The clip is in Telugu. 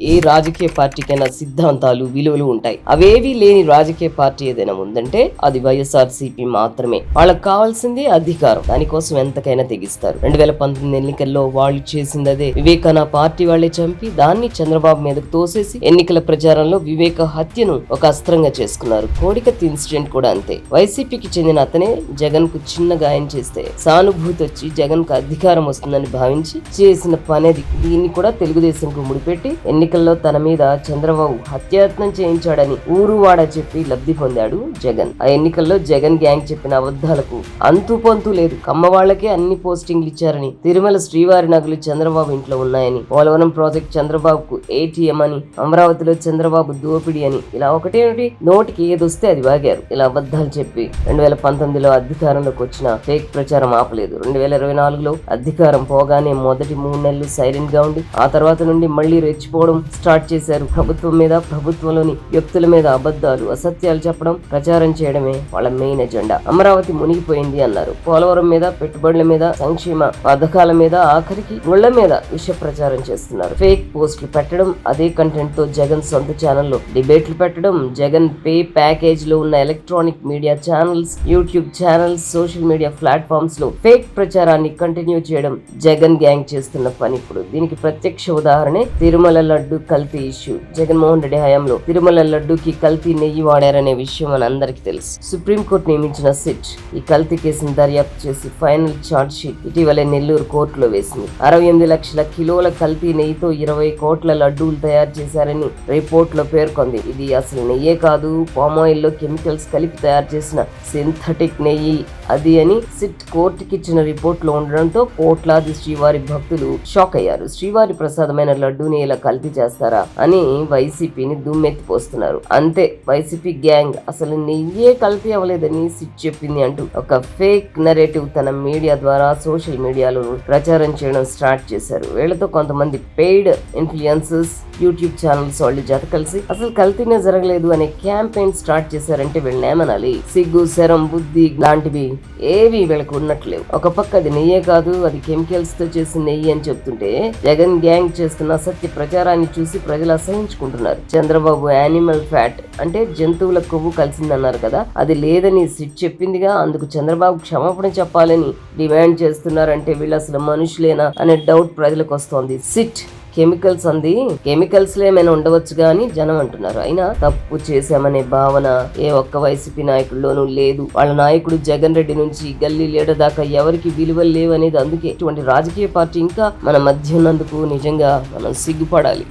ఏ రాజకీయ పార్టీకైనా సిద్ధాంతాలు విలువలు ఉంటాయి. అవేవి లేని రాజకీయ పార్టీ ఏదైనా ఉందంటే అది వైఎస్ఆర్ మాత్రమే. వాళ్ళకి కావాల్సింది అధికారం. దానికోసం ఎంతకైనా తెగిస్తారు. రెండు వేల పంతొమ్మిది ఎన్నికల్లో వాళ్ళు చేసింది అదే. వివేకాన పార్టీ వాళ్ళే చంపి దాన్ని చంద్రబాబు మీదకు తోసేసి ఎన్నికల ప్రచారంలో వివేక హత్యను ఒక అస్త్రంగా చేసుకున్నారు. కోడికత్తి ఇన్సిడెంట్ కూడా అంతే. వైసీపీకి చెందిన అతనే జగన్కు చిన్న గాయం చేస్తే సానుభూతి వచ్చి జగన్కు అధికారం వస్తుందని భావించి చేసిన పనేది దీన్ని కూడా తెలుగుదేశం కు ముడిపెట్టి ఎన్ని ఎన్నికల్లో తన మీద చంద్రబాబు హత్యాయత్నం చేయించాడని ఊరువాడ చెప్పి లబ్ధి పొందాడు జగన్. ఆ ఎన్నికల్లో జగన్ గ్యాంగ్ చెప్పిన అబద్ధాలకు అంతు పొంతు లేదు. కమ్మ వాళ్ళకే అన్ని పోస్టింగ్లు ఇచ్చారని తిరుమల శ్రీవారి నగలు చంద్రబాబు ఇంట్లో ఉన్నాయని పోలవరం ప్రాజెక్ట్ చంద్రబాబుకు ఏటీఎం అని అమరావతిలో చంద్రబాబు దోపిడీ అని ఇలా ఒకటేమిటి నోటికి ఏదొస్తే అది వాగారు. ఇలా అబద్ధాలు చెప్పి రెండు వేల పంతొమ్మిదిలో అధికారంలోకి వచ్చిన ఫేక్ ప్రచారం ఆపలేదు. రెండు వేల ఇరవై నాలుగులో అధికారం పోగానే మొదటి మూడు నెలలు సైలెంట్గా ఉండి ఆ తర్వాత నుండి మళ్ళీ రెచ్చిపోవడం స్టార్ట్ చేశారు. ప్రభుత్వం మీద ప్రభుత్వంలోని వ్యక్తుల మీద అబద్ధాలు అసత్యాలు చెప్పడం ప్రచారం చేయడమే వాళ్ళ మెయిన్ ఎజెండా. అమరావతి మునిగిపోయింది అన్నారు. పోలవరం మీద పెట్టుబడుల మీద సంక్షేమ పథకాల మీద ఆఖరికి ముళ్ళ మీద విష ప్రచారం చేస్తున్నారు. ఫేక్ పోస్టులు పెట్టడం అదే కంటెంట్తో జగన్ సొంత ఛానల్లో డిబేట్లు పెట్టడం జగన్ పే ప్యాకేజ్లో ఉన్న electronic media channels YouTube channels social media ప్లాట్ఫామ్స్లో fake ప్రచారాన్ని కంటిన్యూ చేయడం జగన్ గ్యాంగ్ చేస్తున్న పని ఇప్పుడు. దీనికి ప్రత్యక్ష ఉదాహరణే తిరుమల లడ్డు కల్తీ ఇష్యూ. జగన్మోహన్ రెడ్డి హయాంలో తిరుమల లడ్డూకి కల్తీ నెయ్యి వాడారనే విషయం మన అందరికీ తెలుసు. సుప్రీంకోర్టు నియమించిన సిట్ ఈ కల్తీ కేసును దర్యాప్తు చేసి ఫైనల్ ఛార్జ్ షీట్ ఇటీవలే నెల్లూరు కోర్టులో వేసింది. అరవై ఎనిమిది లక్షల కిలోల కల్తీ నెయ్యితో ఇరవై కోట్ల లడ్డూలు తయారు చేశారని రిపోర్ట్లో పేర్కొంది. ఇది అసలు నెయ్యే కాదు పామాయిల్లో కెమికల్స్ కలిపి తయారు చేసిన సింథటిక్ నెయ్యి. అది అని సిట్ కోర్టుకి ఇచ్చిన రిపోర్ట్లో ఉండడంతో కోట్లాది శ్రీవారి భక్తులు షాక్ అయ్యారు. శ్రీవారి ప్రసాదమైన లడ్డూని ఇలా కల్తీ చేస్తారా అని వైసీపీని దుమ్మెత్తిపోస్తున్నారు. అంతే వైసీపీ గ్యాంగ్ అసలు నెయ్యే కల్తీ అవ్వలేదని సిట్ చెప్పింది అంటూ ఒక ఫేక్ నరేటివ్ తన మీడియా ద్వారా సోషల్ మీడియాలో ప్రచారం చేయడం స్టార్ట్ చేశారు. వీళ్ళతో కొంతమంది పెయిడ్ ఇన్ఫ్లుయెన్సెస్ యూట్యూబ్ ఛానల్స్ వాళ్ళు జత కలిసి అసలు కల్తీనే జరగలేదు అనే క్యాంపెయిన్ స్టార్ట్ చేశారంటే వీళ్ళని ఏమనాలి? సిగ్గు శరం బుద్ధి లాంటివి ఏవి వీళ్ళకు ఉన్నట్లేవు ఒక పక్క అది నెయ్యే కాదు అది కెమికల్స్తో చేసిన నెయ్యి అని చెప్తుంటే జగన్ గ్యాంగ్ చేస్తున్న అసత్య ప్రచారాన్ని చూసి ప్రజలు అసహించుకుంటున్నారు. చంద్రబాబు యానిమల్ ఫ్యాట్ అంటే జంతువుల కొవ్వు కలిసిందన్నారు కదా అది లేదని సిట్ చెప్పిందిగా అందుకు చంద్రబాబు క్షమాపణ చెప్పాలని డిమాండ్ చేస్తున్నారంటే వీళ్ళు అసలు మనుషులేనా అనే డౌట్ ప్రజలకు వస్తోంది. సిట్ కెమికల్స్ అంది. కెమికల్స్లో ఏమైనా ఉండవచ్చు కానీ జనం అంటున్నారు. అయినా తప్పు చేశామనే భావన ఏ ఒక్క వైసీపీ నాయకుల్లోనూ లేదు. వాళ్ళ నాయకుడు జగన్ రెడ్డి నుంచి గల్లీ లీడర్ దాకా ఎవరికి విలువలు లేవు అనేది అందుకే ఇటువంటి రాజకీయ పార్టీ ఇంకా మన మధ్య ఉన్నందుకు నిజంగా మనం సిగ్గుపడాలి.